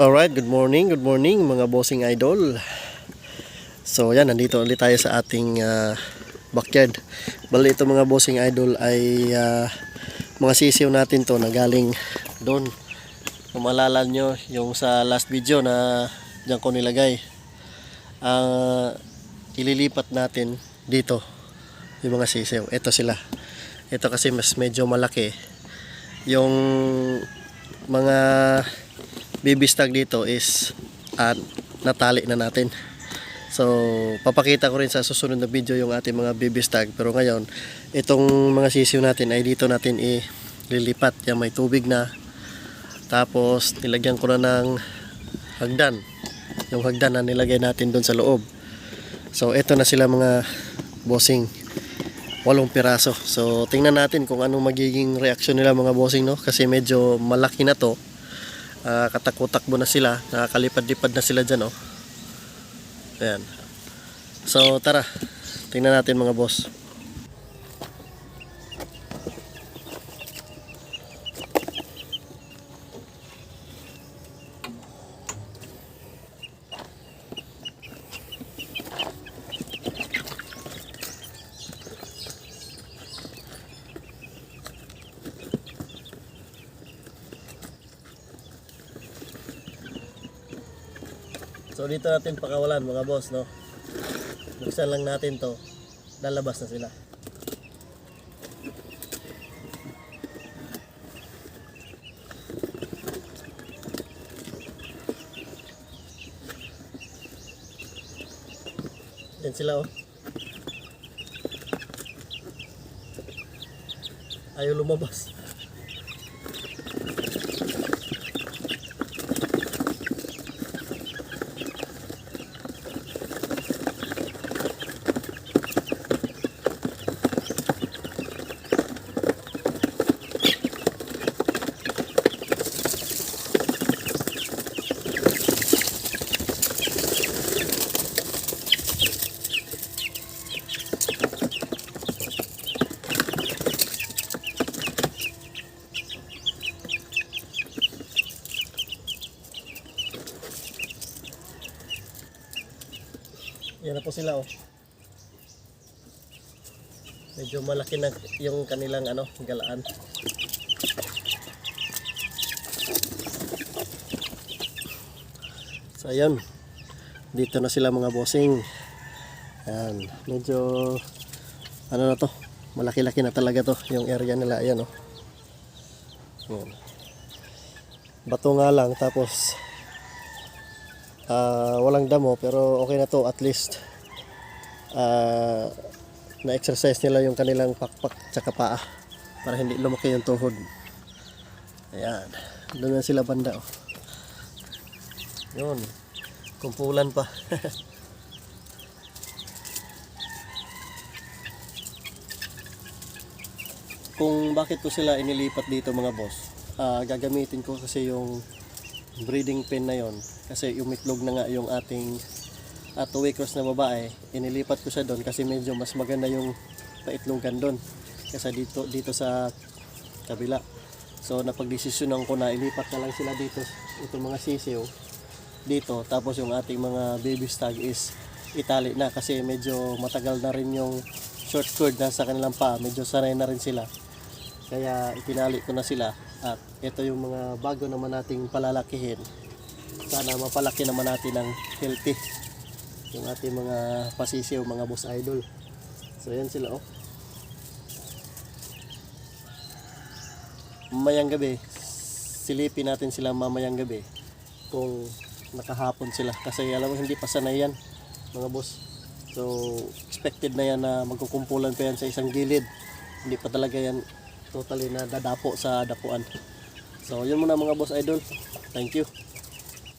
Alright, good morning, good morning mga bossing idol. So yan, nandito ulit tayo sa ating ah, backyard. Bali ito mga bossing idol ay ah, mga sisiw natin to na galing doon. Kung maalala nyo yung sa last video na dyan ko nilagay. Ang ililipat natin dito yung mga sisiw. Ito sila. Ito kasi mas medyo malaki. Yung mga baby stag dito is ah, natali na natin. So, papakita ko rin sa susunod na video yung ating mga baby stag. Pero ngayon, itong mga sisiw natin ay dito natin ililipat. Yan may tubig na. Tapos, nilagyan ko na ng hagdan. Yung hagdan na nilagay natin doon sa loob. So, ito na sila mga bossing. Walong piraso. So, tingnan natin kung anong magiging reaksyon nila mga bossing, no? Kasi medyo malaki na to. Ah, katakbo-takbo na sila. Nakakalipad-lipad na sila dyan, oh. Ayan. So, tara. Tingnan natin mga boss. So dito natin pakawalan mga boss no. Buksan lang natin to. Lalabas na sila. Yan sila oh. Ayaw lumabas. Yan na po sila oh. Medyo malaki na yung kanilang ano, galaan. So ayun. Dito na sila mga bossing. Ayan, medyo ano na to, malaki-laki na talaga to yung area nila ayan oh. Ayan. Bato nga lang tapos ah, walang damo pero okay na to at least ah, na-exercise nila yung kanilang pakpak tsaka paa para hindi lumaki yung tuhod ayan doon sila banda oh. yun kumpulan pa kung bakit ko sila inilipat dito mga boss ah, gagamitin ko kasi yung breeding pen na yon kasi umitlog na nga yung ating at two weekers na babae. Inilipat ko siya doon kasi medyo mas maganda yung paitlogan doon kasi dito dito sa kabila. So napagdesisyonan ko na ilipat na lang sila dito itong mga sisiw dito. Tapos yung ating mga baby stag is itali na kasi medyo matagal na rin yung short cord na sa kanilang paa. Medyo sanay na rin sila. Kaya itinali ko na sila at ito yung mga bago naman nating palalakihin. Sana mapalaki naman natin ng healthy. Yung ating mga pasisiw mga boss idol. So yan sila oh. Mamayang gabi. Silipin natin sila mamayang gabi. Kung nakahapon sila. Kasi alam mo hindi pa sanay yan mga boss. So expected na yan na magkukumpulan pa yan sa isang gilid. Hindi pa talaga yan totally na dadapo sa dapuan. So yun muna mga boss idol. Thank you